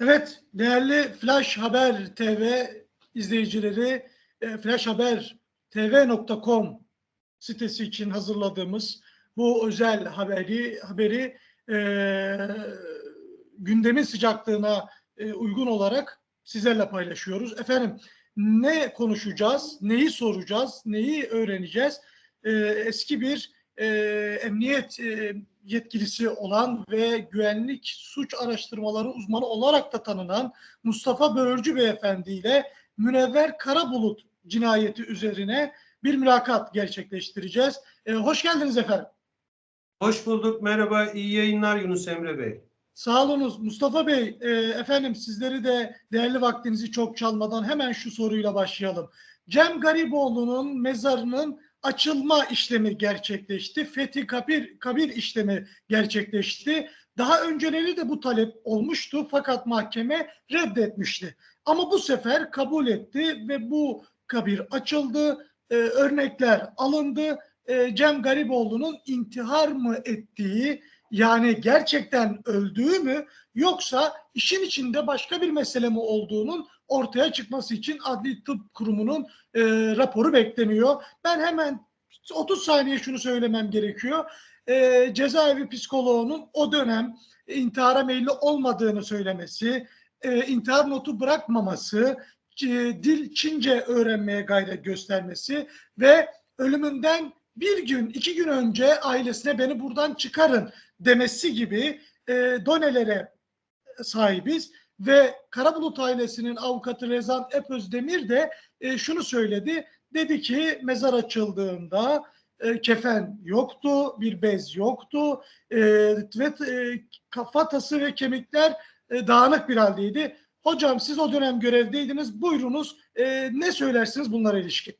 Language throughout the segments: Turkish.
Evet, değerli Flash Haber TV izleyicileri, e, flashhabertv.com sitesi için hazırladığımız bu özel haberi haberi e, gündemin sıcaklığına e, uygun olarak sizlerle paylaşıyoruz. Efendim, ne konuşacağız, neyi soracağız, neyi öğreneceğiz? E, eski bir e, emniyet e, yetkilisi olan ve güvenlik suç araştırmaları uzmanı olarak da tanınan Mustafa Böğürcü Beyefendi ile Münevver Karabulut cinayeti üzerine bir mülakat gerçekleştireceğiz. E, hoş geldiniz efendim. Hoş bulduk. Merhaba. iyi yayınlar Yunus Emre Bey. Sağ olunuz Mustafa Bey. E, efendim sizleri de değerli vaktinizi çok çalmadan hemen şu soruyla başlayalım. Cem Gariboğlu'nun mezarının açılma işlemi gerçekleşti. Fethi Kabir, Kabir işlemi gerçekleşti. Daha önceleri de bu talep olmuştu fakat mahkeme reddetmişti. Ama bu sefer kabul etti ve bu kabir açıldı. Ee, örnekler alındı. Ee, Cem Gariboğlu'nun intihar mı ettiği yani gerçekten öldüğü mü yoksa işin içinde başka bir mesele mi olduğunun ortaya çıkması için Adli Tıp Kurumu'nun e, raporu bekleniyor. Ben hemen 30 saniye şunu söylemem gerekiyor. E, cezaevi psikoloğunun o dönem intihara meyilli olmadığını söylemesi, e, intihar notu bırakmaması, e, dil Çince öğrenmeye gayret göstermesi ve ölümünden bir gün, iki gün önce ailesine beni buradan çıkarın demesi gibi e, donelere sahibiz ve Karabulut ailesinin avukatı Rezan Epözdemir de e, şunu söyledi. Dedi ki mezar açıldığında e, kefen yoktu, bir bez yoktu e, ve e, kafatası ve kemikler e, dağınık bir haldeydi. Hocam siz o dönem görevdeydiniz. Buyurunuz e, ne söylersiniz bunlara ilişkin?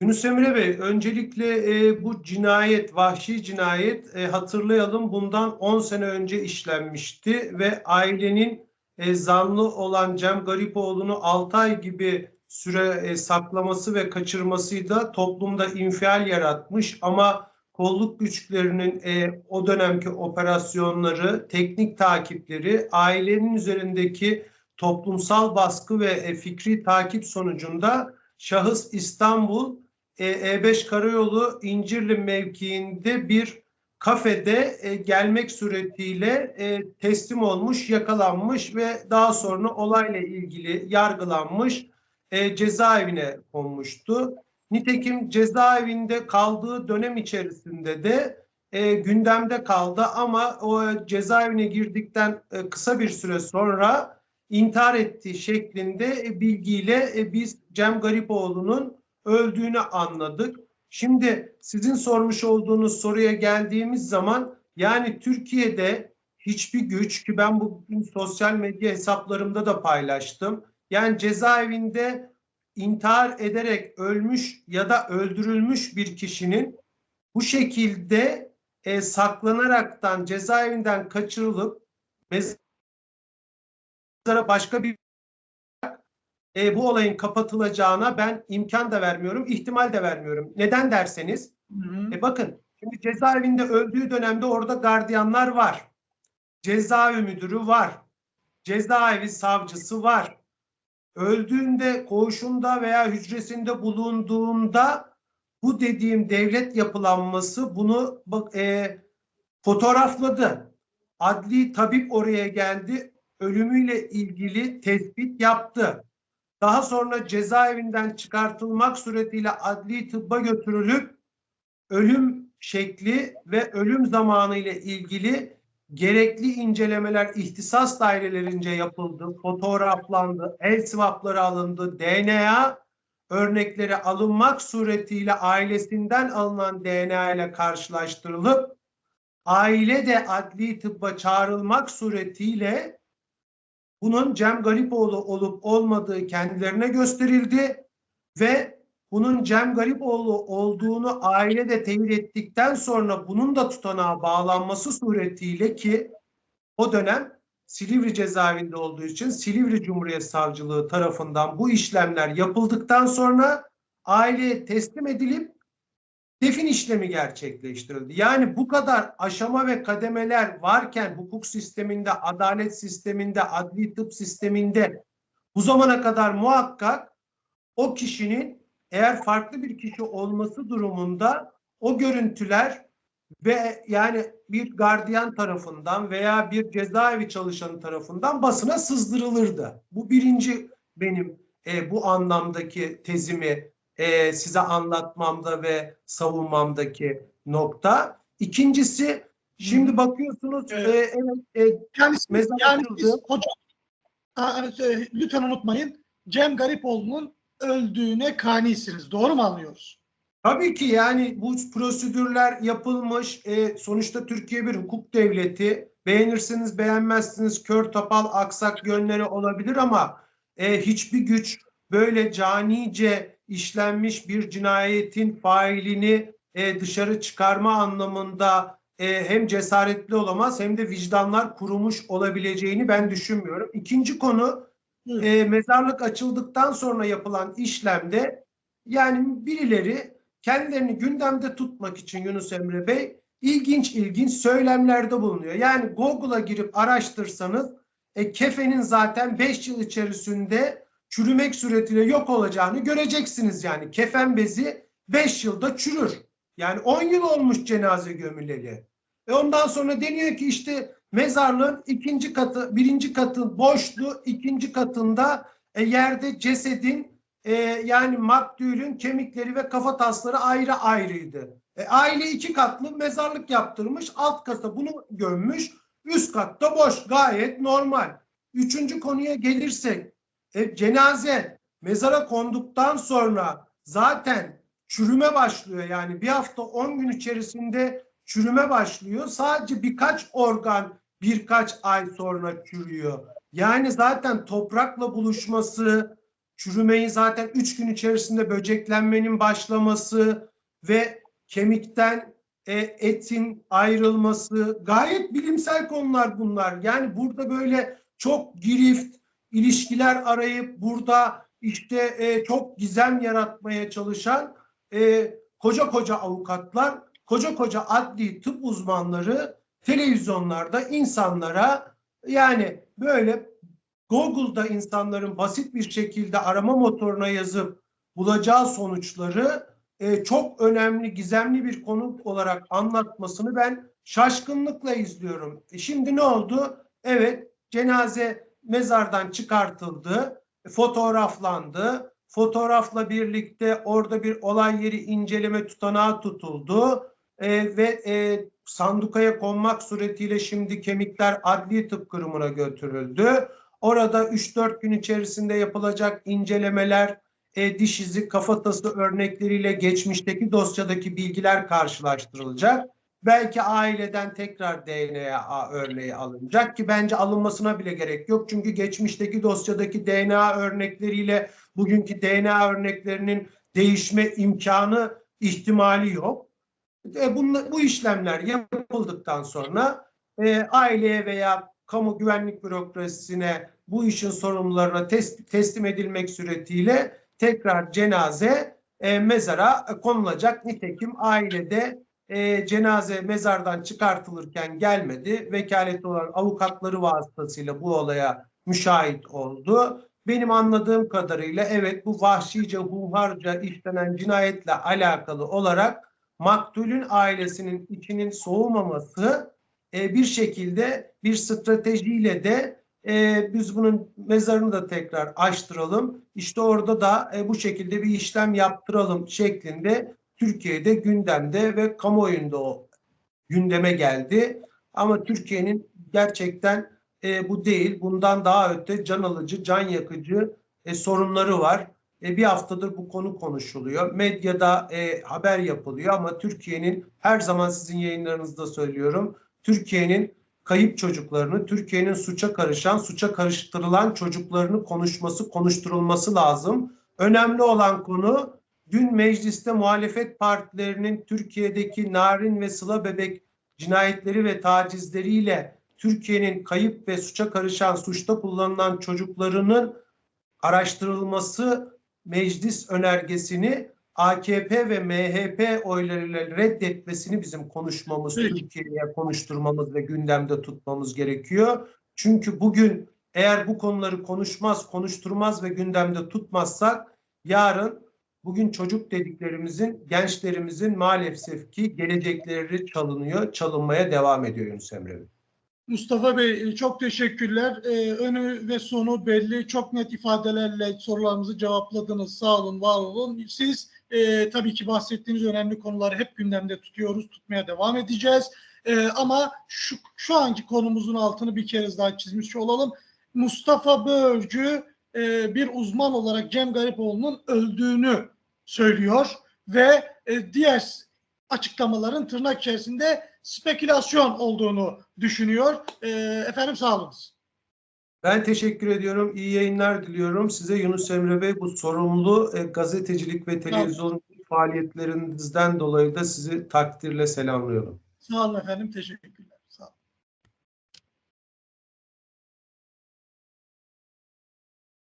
Yunus Emre Bey, öncelikle e, bu cinayet, vahşi cinayet e, hatırlayalım bundan 10 sene önce işlenmişti ve ailenin e, zanlı olan Cem Garipoğlu'nu 6 ay gibi süre e, saklaması ve kaçırmasıyla toplumda infial yaratmış ama kolluk güçlerinin e, o dönemki operasyonları, teknik takipleri, ailenin üzerindeki toplumsal baskı ve e, fikri takip sonucunda şahıs İstanbul e, E5 Karayolu İncirli mevkiinde bir kafede e, gelmek suretiyle e, teslim olmuş, yakalanmış ve daha sonra olayla ilgili yargılanmış, e, cezaevine konmuştu. Nitekim cezaevinde kaldığı dönem içerisinde de e, gündemde kaldı ama o cezaevine girdikten e, kısa bir süre sonra intihar ettiği şeklinde e, bilgiyle e, biz Cem Garipoğlu'nun öldüğünü anladık. Şimdi sizin sormuş olduğunuz soruya geldiğimiz zaman yani Türkiye'de hiçbir güç ki ben bugün sosyal medya hesaplarımda da paylaştım. Yani cezaevinde intihar ederek ölmüş ya da öldürülmüş bir kişinin bu şekilde e, saklanaraktan cezaevinden kaçırılıp mezara başka bir e, bu olayın kapatılacağına ben imkan da vermiyorum, ihtimal de vermiyorum. Neden derseniz, hı hı. E, bakın şimdi cezaevinde öldüğü dönemde orada gardiyanlar var. Cezaevi müdürü var. Cezaevi savcısı var. Öldüğünde, koğuşunda veya hücresinde bulunduğunda bu dediğim devlet yapılanması bunu e, fotoğrafladı. Adli tabip oraya geldi. Ölümüyle ilgili tespit yaptı. Daha sonra cezaevinden çıkartılmak suretiyle adli tıbba götürülüp ölüm şekli ve ölüm zamanı ile ilgili gerekli incelemeler ihtisas dairelerince yapıldı, fotoğraflandı, el swapları alındı, DNA örnekleri alınmak suretiyle ailesinden alınan DNA ile karşılaştırılıp aile de adli tıbba çağrılmak suretiyle bunun Cem Garipoğlu olup olmadığı kendilerine gösterildi ve bunun Cem Garipoğlu olduğunu aile de teyit ettikten sonra bunun da tutanağa bağlanması suretiyle ki o dönem Silivri cezaevinde olduğu için Silivri Cumhuriyet Savcılığı tarafından bu işlemler yapıldıktan sonra aileye teslim edilip defin işlemi gerçekleştirildi. Yani bu kadar aşama ve kademeler varken hukuk sisteminde, adalet sisteminde, adli tıp sisteminde bu zamana kadar muhakkak o kişinin eğer farklı bir kişi olması durumunda o görüntüler ve yani bir gardiyan tarafından veya bir cezaevi çalışanı tarafından basına sızdırılırdı. Bu birinci benim e, bu anlamdaki tezimi e, size anlatmamda ve savunmamdaki nokta. İkincisi şimdi bakıyorsunuz Evet. e, evet, e, Mezar yani siz hocam Aa, evet, e, lütfen unutmayın Cem Garipoğlu'nun öldüğüne kanisiniz. Doğru mu anlıyoruz? Tabii ki yani bu prosedürler yapılmış. E, sonuçta Türkiye bir hukuk devleti. Beğenirsiniz, beğenmezsiniz, kör topal, aksak yönleri olabilir ama e, hiçbir güç böyle canice işlenmiş bir cinayetin failini e, dışarı çıkarma anlamında e, hem cesaretli olamaz hem de vicdanlar kurumuş olabileceğini ben düşünmüyorum. İkinci konu e, mezarlık açıldıktan sonra yapılan işlemde yani birileri kendilerini gündemde tutmak için Yunus Emre Bey ilginç ilginç söylemlerde bulunuyor. Yani Google'a girip araştırsanız e, kefenin zaten 5 yıl içerisinde çürümek suretiyle yok olacağını göreceksiniz yani. Kefen bezi 5 yılda çürür. Yani 10 yıl olmuş cenaze gömüleri. E ondan sonra deniyor ki işte mezarlığın ikinci katı, birinci katın boşluğu, ikinci katında e, yerde cesedin e, yani maktulün kemikleri ve kafatasları ayrı ayrıydı. E, aile iki katlı mezarlık yaptırmış, alt kata bunu gömmüş, üst katta boş, gayet normal. Üçüncü konuya gelirsek, e, cenaze mezara konduktan sonra zaten çürüme başlıyor. Yani bir hafta on gün içerisinde çürüme başlıyor. Sadece birkaç organ birkaç ay sonra çürüyor. Yani zaten toprakla buluşması, çürümeyi zaten üç gün içerisinde böceklenmenin başlaması ve kemikten e, etin ayrılması gayet bilimsel konular bunlar. Yani burada böyle çok girift ilişkiler arayıp burada işte e, çok gizem yaratmaya çalışan e, koca koca avukatlar, koca koca adli tıp uzmanları televizyonlarda insanlara yani böyle Google'da insanların basit bir şekilde arama motoruna yazıp bulacağı sonuçları e, çok önemli, gizemli bir konu olarak anlatmasını ben şaşkınlıkla izliyorum. E şimdi ne oldu? Evet, cenaze mezardan çıkartıldı, fotoğraflandı. Fotoğrafla birlikte orada bir olay yeri inceleme tutanağı tutuldu E, ve e, sandukaya konmak suretiyle şimdi kemikler adli tıp kurumuna götürüldü. Orada 3-4 gün içerisinde yapılacak incelemeler, e, diş izi, kafatası örnekleriyle geçmişteki dosyadaki bilgiler karşılaştırılacak. Belki aileden tekrar DNA örneği alınacak ki bence alınmasına bile gerek yok. Çünkü geçmişteki dosyadaki DNA örnekleriyle bugünkü DNA örneklerinin değişme imkanı ihtimali yok. E, bunla, bu işlemler yapıldıktan sonra e, aileye veya kamu güvenlik bürokrasisine bu işin sorumlularına tes, teslim edilmek suretiyle tekrar cenaze e, mezara konulacak. Nitekim ailede e, cenaze mezardan çıkartılırken gelmedi. Vekaleti olan avukatları vasıtasıyla bu olaya müşahit oldu. Benim anladığım kadarıyla evet bu vahşice, hunharca işlenen cinayetle alakalı olarak maktulün ailesinin içinin soğumaması e, bir şekilde bir stratejiyle de e, biz bunun mezarını da tekrar açtıralım. İşte orada da e, bu şekilde bir işlem yaptıralım şeklinde Türkiye'de gündemde ve kamuoyunda o gündeme geldi. Ama Türkiye'nin gerçekten e, bu değil. Bundan daha öte can alıcı, can yakıcı e, sorunları var. E, bir haftadır bu konu konuşuluyor. Medyada e, haber yapılıyor ama Türkiye'nin her zaman sizin yayınlarınızda söylüyorum. Türkiye'nin kayıp çocuklarını, Türkiye'nin suça karışan, suça karıştırılan çocuklarını konuşması, konuşturulması lazım. Önemli olan konu dün mecliste muhalefet partilerinin Türkiye'deki narin ve sıla bebek cinayetleri ve tacizleriyle Türkiye'nin kayıp ve suça karışan, suçta kullanılan çocuklarının araştırılması meclis önergesini AKP ve MHP oylarıyla reddetmesini bizim konuşmamız. Türkiye'ye konuşturmamız ve gündemde tutmamız gerekiyor. Çünkü bugün eğer bu konuları konuşmaz, konuşturmaz ve gündemde tutmazsak yarın bugün çocuk dediklerimizin, gençlerimizin maalesef ki gelecekleri çalınıyor, çalınmaya devam ediyor Yunus Emre Bey. Mustafa Bey e, çok teşekkürler. Ee, önü ve sonu belli. Çok net ifadelerle sorularımızı cevapladınız. Sağ olun, var olun. Siz e, tabii ki bahsettiğiniz önemli konuları hep gündemde tutuyoruz, tutmaya devam edeceğiz. Ee, ama şu, şu anki konumuzun altını bir kez daha çizmiş olalım. Mustafa Böğürcü e, bir uzman olarak Cem Garipoğlu'nun öldüğünü söylüyor ve e, diğer açıklamaların tırnak içerisinde spekülasyon olduğunu düşünüyor. E, efendim sağ olunuz. Ben teşekkür ediyorum. İyi yayınlar diliyorum. Size Yunus Emre Bey bu sorumlu e, gazetecilik ve televizyon faaliyetlerinizden dolayı da sizi takdirle selamlıyorum. Sağ olun efendim. Teşekkürler.